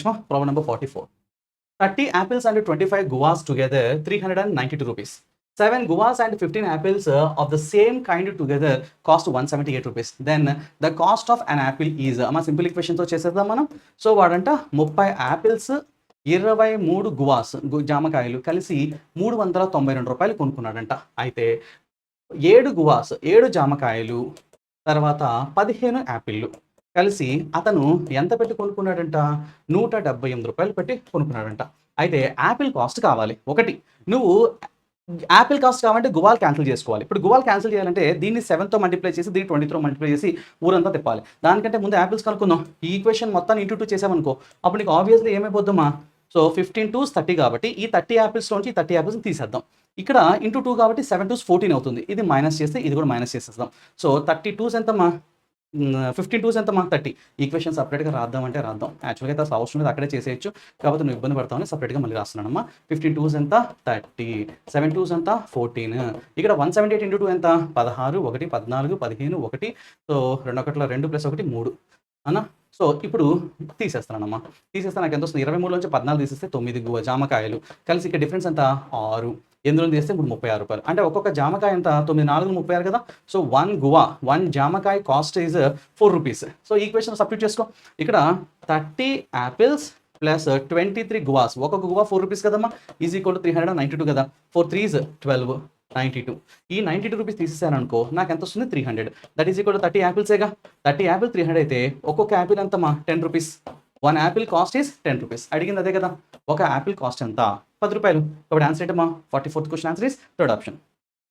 Problem number 44. 30 apples and 25 guavas together, 392 rupees. 7 guavas and 15 apples uh, of the same kind together cost 178 rupees. Then the cost of an apple is, అమ్మ simple ఈక్వేషన్తో చేసేద్దాం మనం so వాడంట ముప్పై apples ఇరవై మూడు guavas గు- జామకాయలు కలిసి మూడు వందల తొంభై రెండు రూపాయలు కొనుక్కున్నాడంట అయితే ఏడు గువాస్ ఏడు జామకాయలు తర్వాత పదిహేను యాపిళ్ళు కలిసి అతను ఎంత పెట్టి కొనుక్కున్నాడంట? నూట డెబ్బై ఎనిమిది రూపాయలు పెట్టి కొనుక్కున్నాడంట. అయితే యాపిల్ కాస్ట్ కావాలి. ఒకటి నువ్వు యాపిల్ కాస్ట్ కావాలంటే గువాల్ క్యాన్సిల్ చేసుకోవాలి. ఇప్పుడు గువాల్ క్యాన్సిల్ చేయాలంటే దీన్ని సెవెన్తో మల్టిప్లై చేసి దీన్ని ట్వంటీతో మల్టిప్లై చేసి ఊరంతా తిప్పాలి. దానికంటే ముందు యాపిల్స్ కనుక్కుందాం. ఈ ఈక్వేషన్ మొత్తాన్ని ఇంటూ టూ చేసామనుకో అప్పుడు నీకు ఆబ్వియస్లీ ఏమైపోద్దమ్మా? సో ఫిఫ్టీన్ టూస్ థర్టీ కాబట్టి ఈ థర్టీ యాపిల్స్లోంచి ఈ థర్టీ యాపిల్స్ని తీసేద్దాం. ఇక్కడ ఇంటూ టూ కాబట్టి సెవెన్ టూస్ ఫోర్టీన్ అవుతుంది. ఇది మైనస్ చేస్తే ఇది కూడా మైనస్ చేసేద్దాం. సో థర్టీ టూస్ ఎంతమ్మా? ఫిఫ్టీన్ టూస్ ఎంత? మాకు థర్టీ ఈక్వేషన్ సపరేట్గా రాద్దాం అంటే రాద్దాం. యాక్చువల్గా అయితే అవసరం లేదు అక్కడే చేసేయచ్చు. కాబట్టి నువ్వు ఇబ్బంది పడతామని సపరేట్గా మళ్ళీ రాస్తున్నానమ్మా. ఫిఫ్టీన్ టూస్ ఎంత? థర్టీ సెవెన్ టూస్ ఎంత? ఫోర్టీన్ ఇక్కడ one seventy eight into two ఎంత? పదహారు ఒకటి పద్నాలుగు పదిహేను ఒకటి. సో రెండు ఒకటిలో రెండు ప్లస్ ఒకటి మూడు. అన్నా? సో ఇప్పుడు తీసేస్తానమ్మా తీసేస్తే నాకు ఎంత వస్తుంది? ఇరవై మూడు నుంచి పద్నాలుగు తీసేస్తే తొమ్మిది గు- జామకాయలు కలిసి ఇక్కడ డిఫరెన్స్ ఎంత? ఆరు. ఎందులో తీస్తే ఇప్పుడు ముప్పై ఆరు రూపాయలు. అంటే ఒక్కొక్క జామకాయ ఎంత? తొమ్మిది నాలుగు ముప్పై ఆరు కదా? సో వన్ గువా వన్ జామకాయ cost is four rupees so equation substitute చేసుకో. ఇక్కడ thirty apples plus twenty three guavas ఒక్కొక్క గువా ఫోర్ రూపీస్ కదమ్మా? Is equal to three hundred ninety two కదా? Four threes twelve ninety two ఈ ninety two rupees తీసేసారనుకో నాకు ఎంత వస్తుంది? Three hundred that is equal thirty యాపిల్సేగా thirty apple three hundred అయితే ఒక్కొక్క యాపిల్ ఎంతమ్మా? Ten rupees one apple cost is ten rupees అడిగింది అదే కదా? ఒక యాపిల్ కాస్ట్ ఎంత? పది రూపాయలు. కాబట్టి ఆన్సర్ ఏంటమ్మా? Forty fourth question answer is third option